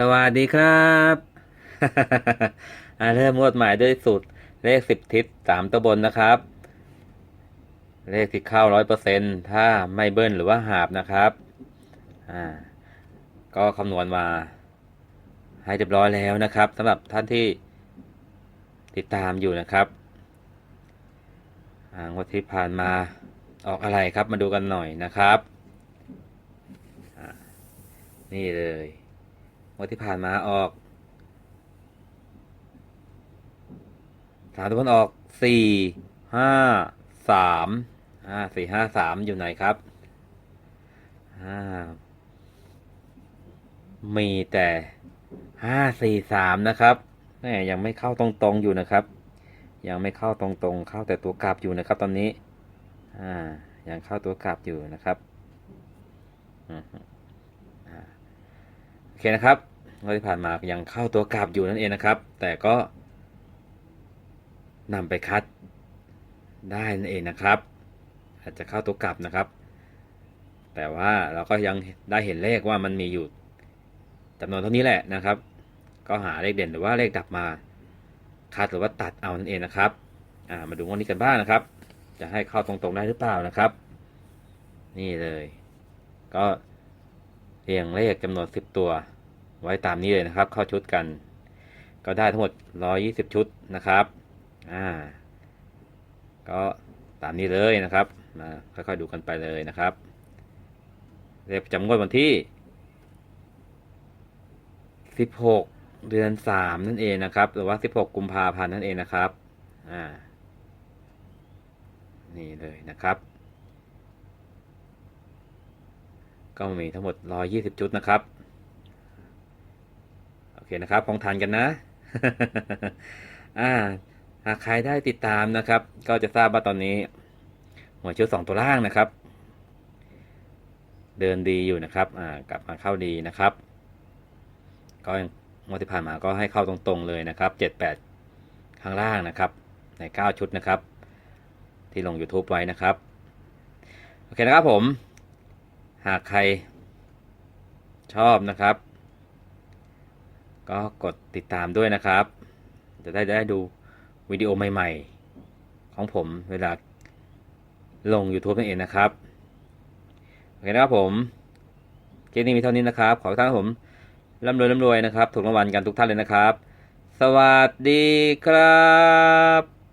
สวัสดีครับอ่าเริ่มงวดหม่ด้วยสูตรเลขสิบทิศสามตัวบนนะครับ เลขที่เข้าร้อยเปอร์เซ็นถ้าไม่เบิ้ลหรือว่าหาบนะครับ อ่า ก็คำนวณมา ให้เรียบร้อยแล้วนะครับสำหรับท่านที่ติดตามอยู่นะครับงวดที่ผ่านมาออกอะไรครับมาดูกันหน่อยนะครับ นี่เลย งวดที่ผ่านมาออกสามตัวบนออกสี่ห้าสามอ่าสี่ห้าสามอยู่ไหนครับอ่ามีแต่ห้าสี่สามนะครับแม่ยังไม่เข้าตรงๆอยู่นะครับ ยังไม่เข้าตรงๆ เข้าแต่ตัวกลับอยู่นะครับ ตอนนี้ อ่า ยังเข้าตัวกลับอยู่นะครับ อืมอ่า โอเคนะครับงวดที่ผ่านมายังเข้าตัวกลับอยู่นั่นเองนะครับ แต่ก็นำไปคัดได้นั่นเองนะครับ อาจจะเข้าตัวกลับนะครับ แต่ว่าเราก็ยังได้เห็นเลขว่ามันมีอยู่จำนวนเท่านี้แหละนะครับ ก็หาเลขเด่นหรือว่าเลขดับมาคัดหรือว่าตัดเอานั่นเองนะครับามาดูงวดนี้กันบ้างนะครับ จะให้เข้าตรงๆได้หรือเปล่านะครับ นี่เลย ก็เรียงเลขจำนวนสิบตัว ไว้ตามนี้เลยนะครับ เข้าชุดกัน ก็ได้ทั้งหมดร้อยี่สิบชุดนะครับอ่าก็ตามนี้เลยนะครับมาค่อยๆดูกันไปเลยนะครับเลขประจำงวดวันที่สิบหกเดือนสามนั่นเองนะครับ หรือว่าสิบหกกุมภาพันธ์นั่นเองนะครับอ่านี่เลยนะครับก็มีทั้งหมด 120 ชุดนะครับ เคนะครับคงทานกันนะอ่าหากใครได้ติดตามนะครับ ก็จะทราบว่าตอนนี้ หัวชุดสองตัวล่างนะครับ เดินดีอยู่นะครับอ่ากลับมาเข้าดีนะครับ ก็ยังวดที่ผ่านมาก็ให้เข้าตรงๆเลยนะครับ78ข้างล่างนะครับ ใน9ชุดนะครับ ที่ลง YouTube ไว้นะครับ โอเคนะครับผม หากใครชอบนะครับ ก็กดติดตามด้วยนะครับ จะได้ได้ดูวิดีโอใหม่ๆ ของผมเวลาลง YouTube นั่นเองนะครับ โอเคนะครับผมคลิปนี้มีเท่านี้นะครับ ขอให้ท่านผมร่ำรวยร่ำรวยนะครับ ถูกรางวัลกันทุกท่านเลยนะครับ สวัสดีครับ